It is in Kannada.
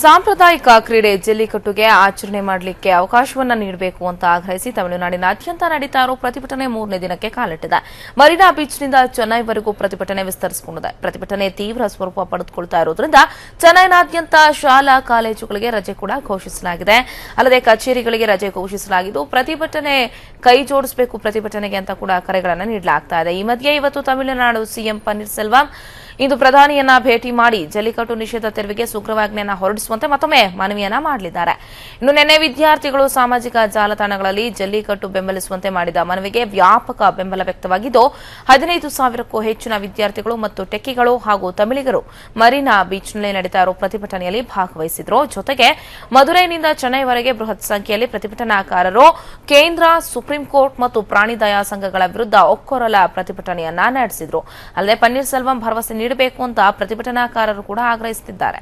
ಸಾಂಪ್ರದಾಯಿಕ ಕ್ರೀಡೆ ಜಲ್ಲಿಕಟ್ಟುಗೆ ಆಚರಣೆ ಮಾಡಲಿಕ್ಕೆ ಅವಕಾಶವನ್ನ ನೀಡಬೇಕು ಅಂತ ಆಗ್ರಹಿಸಿ ತಮಿಳುನಾಡಿನಾದ್ಯಂತ ನಡೀತಾ ಇರೋ ಪ್ರತಿಭಟನೆ ಮೂರನೇ ದಿನಕ್ಕೆ ಕಾಲಿಟ್ಟಿದೆ. ಮರೀನಾ ಬೀಚ್ನಿಂದ ಚೆನ್ನೈವರೆಗೂ ಪ್ರತಿಭಟನೆ ವಿಸ್ತರಿಸಿಕೊಂಡಿದೆ. ಪ್ರತಿಭಟನೆ ತೀವ್ರ ಸ್ವರೂಪ ಪಡೆದುಕೊಳ್ತಾ ಇರೋದ್ರಿಂದ ಚೆನ್ನೈನಾದ್ಯಂತ ಶಾಲಾ ಕಾಲೇಜುಗಳಿಗೆ ರಜೆ ಕೂಡ ಘೋಷಿಸಲಾಗಿದೆ. ಅಲ್ಲದೆ ಕಚೇರಿಗಳಿಗೆ ರಜೆ ಘೋಷಿಸಲಾಗಿದ್ದು, ಪ್ರತಿಭಟನೆ ಕೈ ಜೋಡಿಸಬೇಕು ಪ್ರತಿಭಟನೆಗೆ ಅಂತ ಕೂಡ ಕರೆಗಳನ್ನು ನೀಡಲಾಗ್ತಾ ಇದೆ. ಈ ಮಧ್ಯೆ ಇವತ್ತು ತಮಿಳುನಾಡು ಸಿಎಂ ಪನ್ನೀರ್ಸೆಲ್ವಂ ಇಂದು ಪ್ರಧಾನಿಯನ್ನ ಭೇಟಿ ಮಾಡಿ ಜಲ್ಲಿಕಟ್ಟು ನಿಷೇಧ ತೆರವಿಗೆ ಸುಗ್ರೀವಾಜ್ಞೆಯನ್ನ ಹೊರಡಿಸುವಂತೆ ಮತ್ತೊಮ್ಮೆ ಮನವಿಯನ್ನ ಮಾಡಲಿದ್ದಾರೆ ಇನ್ನು ನಿನ್ನೆ ವಿದ್ಯಾರ್ಥಿಗಳು ಸಾಮಾಜಿಕ ಜಾಲತಾಣಗಳಲ್ಲಿ ಜಲ್ಲಿಕಟ್ಟು ಬೆಂಬಲಿಸುವಂತೆ ಮಾಡಿದ ಮನವಿಗೆ ವ್ಯಾಪಕ ಬೆಂಬಲ ವ್ಯಕ್ತವಾಗಿದ್ದು, ಹದಿನೈದು ಸಾವಿರಕ್ಕೂ ಹೆಚ್ಚಿನ ವಿದ್ಯಾರ್ಥಿಗಳು ಮತ್ತು ಟೆಕ್ಕಿಗಳು ಹಾಗೂ ತಮಿಳಿಗರು ಮರೀನಾ ಬೀಚ್ನಲ್ಲಿ ನಡೆದ ಇರೋ ಪ್ರತಿಭಟನೆಯಲ್ಲಿ ಭಾಗವಹಿಸಿದ್ರು. ಜೊತೆಗೆ ಮಧುರೈನಿಂದ ಚೆನ್ನೈವರೆಗೆ ಬೃಹತ್ ಸಂಖ್ಯೆಯಲ್ಲಿ ಪ್ರತಿಭಟನಾಕಾರರು ಕೇಂದ್ರ, ಸುಪ್ರೀಂ ಕೋರ್ಟ್ ಮತ್ತು ಪ್ರಾಣಿ ದಯಾ ಸಂಘಗಳ ವಿರುದ್ಧ ಒಕ್ಕೊರಲ ಪ್ರತಿಭಟನೆಯನ್ನ ನಡೆಸಿದ್ರು. ಅಲ್ಲದೆ ಪನ್ನೀರ್ಸೆಲ್ವಂ ಭರವಸೆ ನೀಡಬೇಕು ಅಂತ ಪ್ರತಿಭಟನಾಕಾರರು ಕೂಡ ಆಗ್ರಹಿಸುತ್ತಿದ್ದಾರೆ.